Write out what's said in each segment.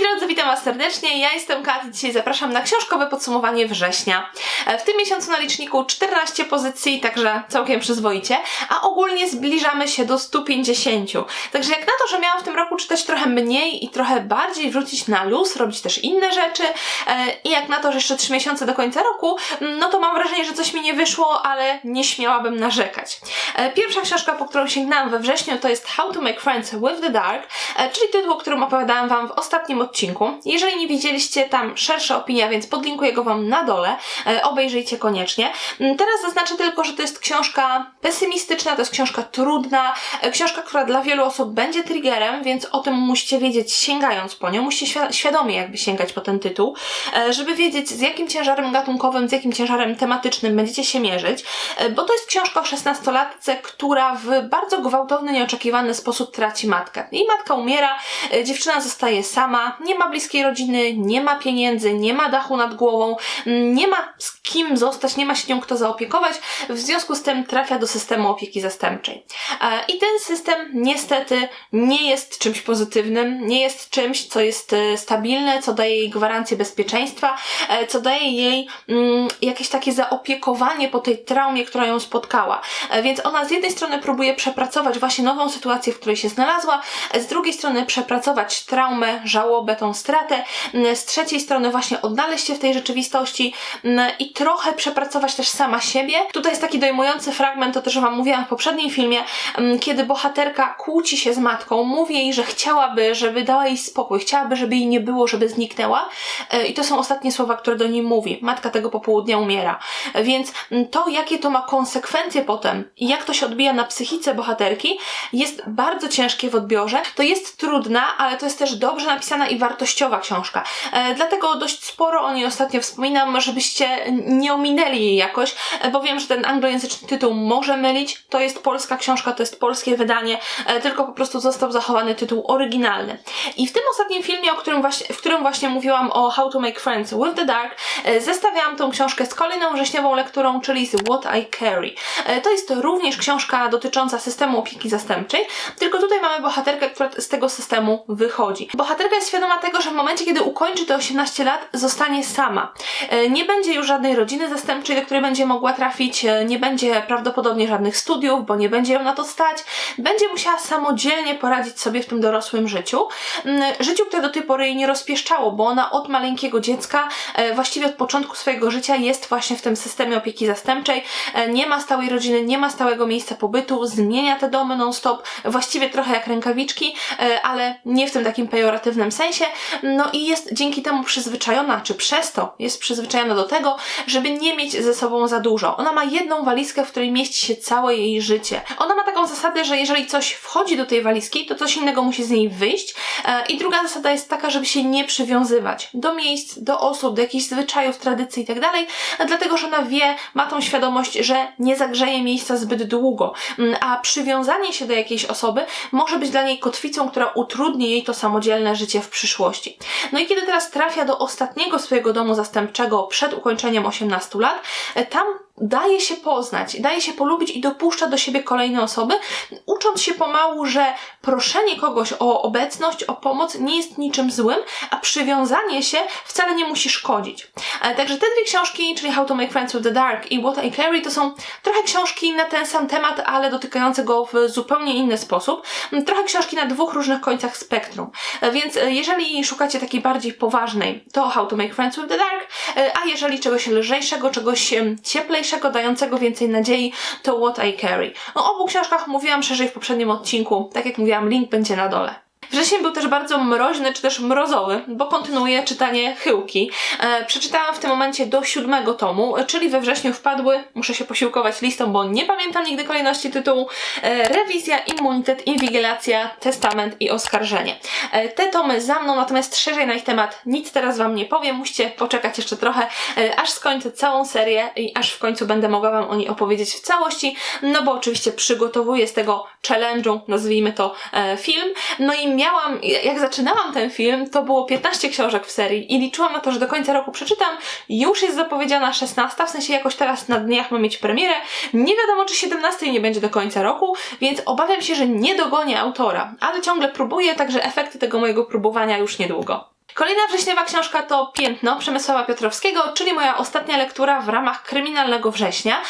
Moi drodzy, witam Was serdecznie. Ja jestem Kat i dzisiaj zapraszam na książkowe podsumowanie września. E, W tym miesiącu na liczniku 14 pozycji, także całkiem przyzwoicie, a ogólnie zbliżamy się do 150. Także jak na to, że miałam w tym roku czytać trochę mniej i trochę bardziej wrzucić na luz, robić też inne rzeczy e, i jak na to, że jeszcze 3 miesiące do końca roku, mm, no to mam wrażenie, że coś mi nie wyszło, ale nie śmiałabym narzekać. E, Pierwsza książka, po którą sięgnęłam we wrześniu, to jest How to Make Friends with the Dark, czyli tytuł, o którym opowiadałam Wam w ostatnim odcinku. Jeżeli nie widzieliście, tam szersza opinia, więc podlinkuję go Wam na dole. E, Obejrzyjcie koniecznie. Mm, Teraz zaznaczę tylko, że to jest książka pesymistyczna, to jest książka trudna, e, książka, która dla wielu osób będzie triggerem, więc o tym musicie wiedzieć sięgając po nią. Musicie świ- świadomie jakby sięgać po ten tytuł, e, żeby wiedzieć z jakim ciężarem gatunkowym, z jakim ciężarem tematycznym będziecie się mierzyć, bo to jest książka o 16-latce, która w bardzo gwałtowny, nieoczekiwany sposób traci matkę. Jej matka umiera, dziewczyna zostaje sama, nie ma bliskiej rodziny, nie ma pieniędzy, nie ma dachu nad głową, m, nie ma z kim zostać, nie ma się nią kto zaopiekować, w związku z tym trafia do systemu opieki zastępczej. E, I ten system niestety nie jest czymś pozytywnym, nie jest czymś, co jest e, stabilne, co daje jej gwarancję bezpieczeństwa, e, co daje jej mm, jakieś takie zaopiekowanie po tej traumie, która ją spotkała. Więc ona z jednej strony próbuje przepracować właśnie nową sytuację, w której się znalazła, z drugiej strony przepracować traumę, żałobę, tą stratę, z trzeciej strony właśnie odnaleźć się w tej rzeczywistości i trochę przepracować też sama siebie. Tutaj jest taki dojmujący fragment, to też Wam mówiłam w poprzednim filmie, kiedy bohaterka kłóci się z matką, mówi jej, że chciałaby, żeby dała jej spokój, chciałaby, żeby jej nie było, żeby zniknęła E, i to są ostatnie słowa, które do niej mówi. Matka tego popołudnia umiera. Więc to, jakie to ma konsekwencje potem i jak to się odbija na psychice bohaterki, jest bardzo ciężkie w odbiorze. To jest trudna, ale to jest też dobrze napisana i wartościowa książka. E, dlatego dość sporo o niej ostatnio wspominam, żebyście nie ominęli jej jakoś, e, bo wiem, że ten anglojęzyczny tytuł może mylić. To jest polska książka, to jest polskie wydanie, e, tylko po prostu został zachowany tytuł oryginalny. I w tym ostatnim filmie, o którym właśnie, w którym właśnie mówiłam o How to Make Friends with the Dark, zestawiałam tą książkę z kolejną wrześniową lekturą, czyli z What I Carry. To jest również książka dotycząca systemu opieki zastępczej, tylko tutaj mamy bohaterkę, która z tego systemu wychodzi. Bohaterka jest świadoma tego, że w momencie, kiedy ukończy te 18 lat, zostanie sama. E, Nie będzie już żadnej rodziny zastępczej, do której będzie mogła trafić, e, nie będzie prawdopodobnie żadnych studiów, bo nie będzie ją na to stać. Będzie musiała samodzielnie poradzić sobie w tym dorosłym życiu. Mm, Życiu, które do tej pory jej nie rozpieszczało, bo ona od maleńkiego dziecka, e, właściwie od początku swojego życia jest właśnie w tym systemie opieki zastępczej. Nie ma stałej rodziny, nie ma stałego miejsca pobytu, zmienia te domy non-stop, właściwie trochę jak rękawiczki, ale nie w tym takim pejoratywnym sensie. No i jest dzięki temu przyzwyczajona, czy przez to jest przyzwyczajona do tego, żeby nie mieć ze sobą za dużo. Ona ma jedną walizkę, w której mieści się całe jej życie. Ona ma taką zasadę, że jeżeli coś wchodzi do tej walizki, to coś innego musi z niej wyjść. E, I druga zasada jest taka, żeby się nie przywiązywać do miejsc, do osób, do jakichś zwyczajów, tradycji itd., dlatego że ona wie, ma tą świadomość, że nie zagrzeje miejsca zbyt długo. Mm, A przywiązanie się do jakiejś osoby może być dla niej kotwicą, która utrudni jej to samodzielne życie w przyszłości. No i kiedy teraz trafia do ostatniego swojego domu zastępczego przed ukończeniem 18 lat, e, tam daje się poznać, daje się polubić i dopuszcza do siebie kolejne osoby, ucząc się pomału, że proszenie kogoś o obecność, o pomoc nie jest niczym złym, a przywiązanie się wcale nie musi szkodzić. E, Także te dwie książki, czyli How to Make Friends with the Dark i What I Carry, to są trochę książki na ten sam temat, ale dotykające go w zupełnie inny sposób. Mm, Trochę książki na dwóch różnych końcach spektrum. E, Więc e, jeżeli szukacie takiej bardziej poważnej, to How to Make Friends with the Dark, a jeżeli czegoś lżejszego, czegoś em, cieplejszego, dającego więcej nadziei, to What I Carry. O obu książkach mówiłam szerzej w poprzednim odcinku. Tak jak mówiłam, link będzie na dole. Wrzesień był też bardzo mroźny, czy też mrozowy, bo kontynuuję czytanie Chyłki. E, przeczytałam w tym momencie do siódmego tomu, czyli we wrześniu wpadły, muszę się posiłkować listą, bo nie pamiętam nigdy kolejności tytułu, e, Rewizja, Immunitet, Inwigilacja, Testament i Oskarżenie. E, te tomy za mną, natomiast szerzej na ich temat nic teraz Wam nie powiem, musicie poczekać jeszcze trochę, e, aż skończę całą serię i aż w końcu będę mogła Wam o niej opowiedzieć w całości, no bo oczywiście przygotowuję z tego challenge'u, nazwijmy to, e, film, no i miałam, jak zaczynałam ten film, to było 15 książek w serii i liczyłam na to, że do końca roku przeczytam. Już jest zapowiedziana 16, w sensie jakoś teraz na dniach ma mieć premierę. Nie wiadomo, czy 17 nie będzie do końca roku, więc obawiam się, że nie dogonię autora, ale ciągle próbuję, także efekty tego mojego próbowania już niedługo. Kolejna wrześniowa książka to Piętno Przemysława Piotrowskiego, czyli moja ostatnia lektura w ramach Kryminalnego Września,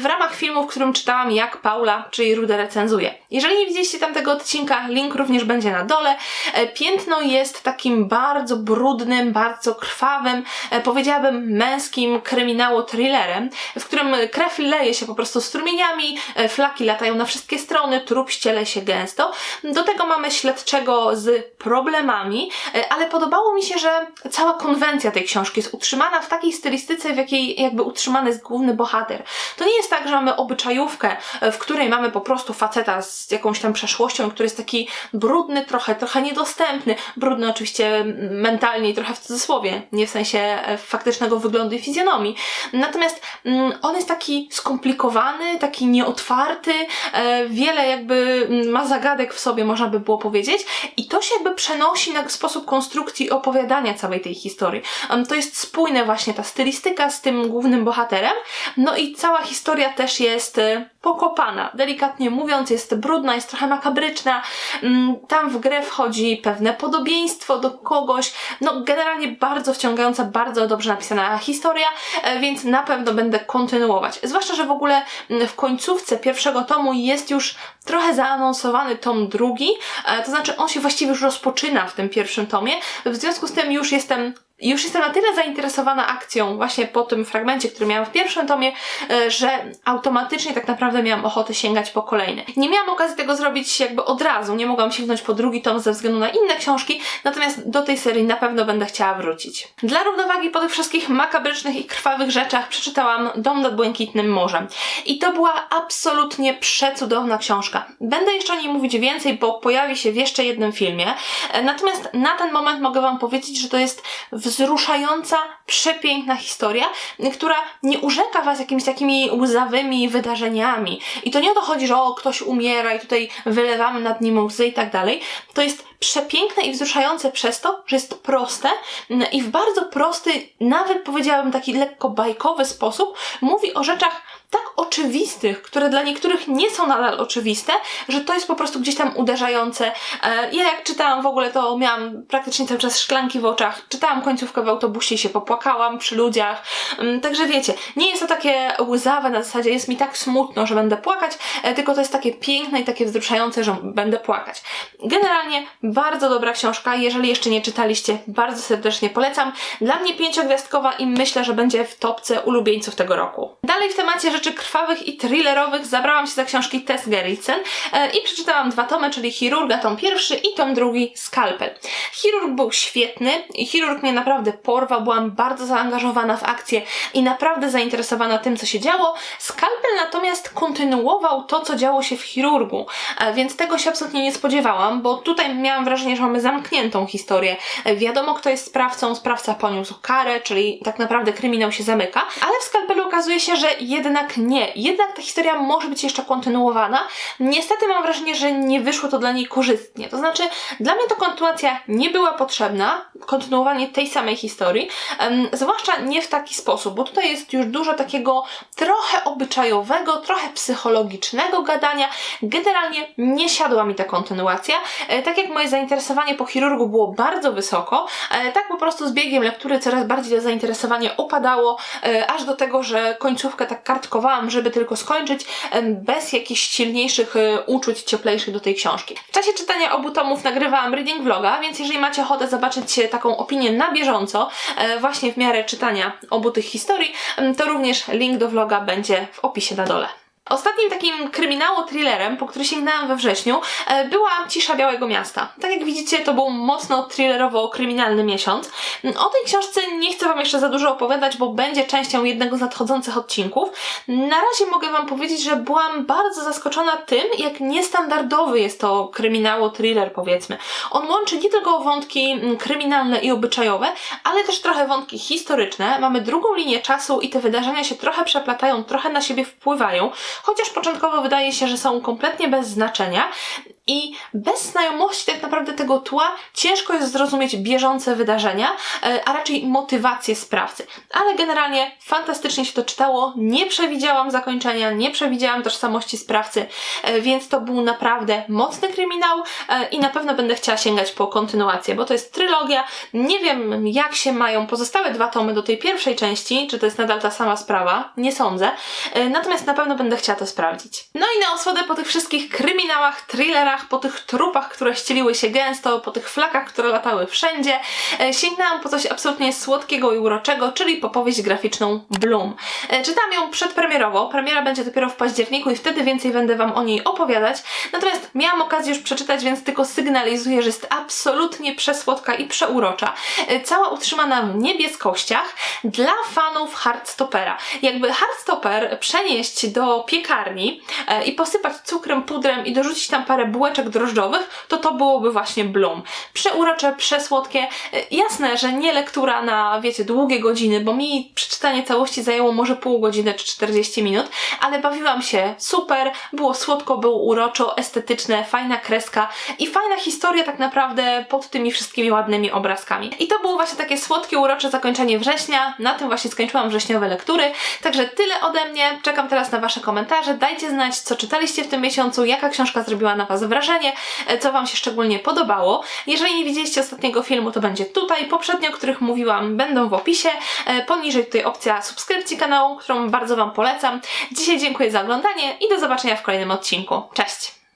w ramach filmu, w którym czytałam jak Paula, czyli Rudę recenzuje. Jeżeli nie widzieliście tamtego odcinka, link również będzie na dole. E, Piętno jest takim bardzo brudnym, bardzo krwawym, e, powiedziałabym męskim kryminało-thrillerem, w którym krew leje się po prostu strumieniami, e, flaki latają na wszystkie strony, trup ściele się gęsto. Do tego mamy śledczego z problemami, ale podobało mi się, że cała konwencja tej książki jest utrzymana w takiej stylistyce, w jakiej jakby utrzymany jest główny bohater. To nie jest tak, że mamy obyczajówkę, w której mamy po prostu faceta z jakąś tam przeszłością, który jest taki brudny, trochę, trochę niedostępny. Brudny oczywiście mentalnie i trochę w cudzysłowie, nie w sensie e, faktycznego wyglądu i fizjonomii. Natomiast mm, on jest taki skomplikowany, taki nieotwarty, e, wiele jakby mm, ma zagadek w sobie, można by było powiedzieć, i to się jakby przenosi na sposób konstrukcji opowiadania całej tej historii. To jest spójne właśnie ta stylistyka z tym głównym bohaterem, no i cała historia też jest e, pokopana. Delikatnie mówiąc, jest brudna, jest trochę makabryczna. Mm, Tam w grę wchodzi pewne podobieństwo do kogoś. No, generalnie bardzo wciągająca, bardzo dobrze napisana historia, e, więc na pewno będę kontynuować. Zwłaszcza, że w ogóle mm, w końcówce pierwszego tomu jest już trochę zaanonsowany tom drugi, e, to znaczy on się właściwie już rozpoczyna w tym pierwszym tomie. W związku z tym już jestem już jestem na tyle zainteresowana akcją właśnie po tym fragmencie, który miałam w pierwszym tomie, e, że automatycznie tak naprawdę miałam ochotę sięgać po kolejne. Nie miałam okazji tego zrobić jakby od razu, nie mogłam sięgnąć po drugi tom ze względu na inne książki, natomiast do tej serii na pewno będę chciała wrócić. Dla równowagi po tych wszystkich makabrycznych i krwawych rzeczach przeczytałam Dom nad Błękitnym Morzem. I to była absolutnie przecudowna książka. Będę jeszcze o niej mówić więcej, bo pojawi się w jeszcze jednym filmie. E, Natomiast na ten moment mogę Wam powiedzieć, że to jest wzruszająca, przepiękna historia, która nie urzeka Was jakimiś takimi łzawymi wydarzeniami. I to nie o to chodzi, że o, ktoś umiera i tutaj wylewamy nad nim łzy i tak dalej. To jest przepiękne i wzruszające przez to, że jest proste mm, i w bardzo prosty, nawet powiedziałabym taki lekko bajkowy sposób mówi o rzeczach tak oczywistych, które dla niektórych nie są nadal oczywiste, że to jest po prostu gdzieś tam uderzające. E, Ja jak czytałam w ogóle, to miałam praktycznie cały czas szklanki w oczach. Czytałam końcówkę w autobusie i się popłakałam przy ludziach. Mm, Także wiecie, nie jest to takie łzawe na zasadzie jest mi tak smutno, że będę płakać, e, tylko to jest takie piękne i takie wzruszające, że będę płakać. Generalnie bardzo dobra książka. Jeżeli jeszcze nie czytaliście, bardzo serdecznie polecam. Dla mnie pięciogwiazdkowa i myślę, że będzie w topce ulubieńców tego roku. Dalej w temacie rzeczy krwawych i thrillerowych zabrałam się za książki Tess Gerritsen e, i przeczytałam dwa tomy, czyli Chirurga, tom pierwszy i tom drugi, Skalpel. Chirurg był świetny i chirurg mnie naprawdę porwał, byłam bardzo zaangażowana w akcję i naprawdę zainteresowana tym, co się działo. Skalpel natomiast kontynuował to, co działo się w chirurgu, e, więc tego się absolutnie nie spodziewałam, bo tutaj miałam wrażenie, że mamy zamkniętą historię. E, Wiadomo, kto jest sprawcą, sprawca poniósł karę, czyli tak naprawdę kryminał się zamyka, ale w Skalpelu okazuje się, że jednak nie. Jednak ta historia może być jeszcze kontynuowana. Niestety mam wrażenie, że nie wyszło to dla niej korzystnie. To znaczy, dla mnie to kontynuacja nie była potrzebna, kontynuowanie tej samej historii, em, zwłaszcza nie w taki sposób, bo tutaj jest już dużo takiego trochę obyczajowego, trochę psychologicznego gadania. Generalnie nie siadła mi ta kontynuacja. E, tak jak moje zainteresowanie po chirurgu było bardzo wysoko, e, tak po prostu z biegiem lektury coraz bardziej to zainteresowanie opadało, e, aż do tego, że końcówkę tak kartkowałam, żeby tylko skończyć, bez jakichś silniejszych e, uczuć cieplejszych do tej książki. W czasie czytania obu tomów nagrywałam reading vloga, więc jeżeli macie ochotę zobaczyć e, taką opinię na bieżąco, e, właśnie w miarę czytania obu tych historii, to również link do vloga będzie w opisie na dole. Ostatnim takim kryminało-thrillerem, po który sięgnęłam we wrześniu, e, była Cisza Białego Miasta. Tak jak widzicie, to był mocno thrillerowo-kryminalny miesiąc. O tej książce nie chcę Wam jeszcze za dużo opowiadać, bo będzie częścią jednego z nadchodzących odcinków. Na razie mogę Wam powiedzieć, że byłam bardzo zaskoczona tym, jak niestandardowy jest to kryminało-thriller, powiedzmy. On łączy nie tylko wątki mm, kryminalne i obyczajowe, ale też trochę wątki historyczne. Mamy drugą linię czasu i te wydarzenia się trochę przeplatają, trochę na siebie wpływają chociaż początkowo wydaje się, że są kompletnie bez znaczenia. I bez znajomości tak naprawdę tego tła ciężko jest zrozumieć bieżące wydarzenia, e, a raczej motywację sprawcy. Ale generalnie fantastycznie się to czytało, nie przewidziałam zakończenia, nie przewidziałam tożsamości sprawcy, e, więc to był naprawdę mocny kryminał e, i na pewno będę chciała sięgać po kontynuację, bo to jest trylogia. Nie wiem, jak się mają pozostałe dwa tomy do tej pierwszej części, czy to jest nadal ta sama sprawa, nie sądzę. Natomiast na pewno będę chciała to sprawdzić. No i na osłodę po tych wszystkich kryminałach, thrillerach, po tych trupach, które ścieliły się gęsto, po tych flakach, które latały wszędzie, e, sięgnęłam po coś absolutnie słodkiego i uroczego, czyli po powieść graficzną Bloom. E, Czytam ją przedpremierowo, premiera będzie dopiero w październiku i wtedy więcej będę Wam o niej opowiadać. Natomiast miałam okazję już przeczytać, więc tylko sygnalizuję, że jest absolutnie przesłodka i przeurocza. E, Cała utrzymana w niebieskościach dla fanów Hardstopera. Jakby Hardstopper przenieść do piekarni i posypać cukrem, pudrem i dorzucić tam parę bułeczek drożdżowych, to to byłoby właśnie Bloom. Przeurocze, przesłodkie. E, Jasne, że nie lektura na, wiecie, długie godziny, bo mi przeczytanie całości zajęło może pół godziny czy 40 minut, ale bawiłam się super, było słodko, było uroczo, estetyczne, fajna kreska i fajna historia tak naprawdę pod tymi wszystkimi ładnymi obrazkami. I to było właśnie takie słodkie, urocze zakończenie września. Na tym właśnie skończyłam wrześniowe lektury. Także tyle ode mnie. Czekam teraz na Wasze komentarze. Dajcie znać, co czytaliście w tym miesiącu, jaka książka zrobiła na Was wrażenie, co Wam się szczególnie podobało. Jeżeli nie widzieliście ostatniego filmu, to będzie tutaj. Poprzednio, o których mówiłam, będą w opisie. E, Poniżej tutaj opcja subskrypcji kanału, którą bardzo Wam polecam. Dzisiaj dziękuję za oglądanie i do zobaczenia w kolejnym odcinku. Cześć!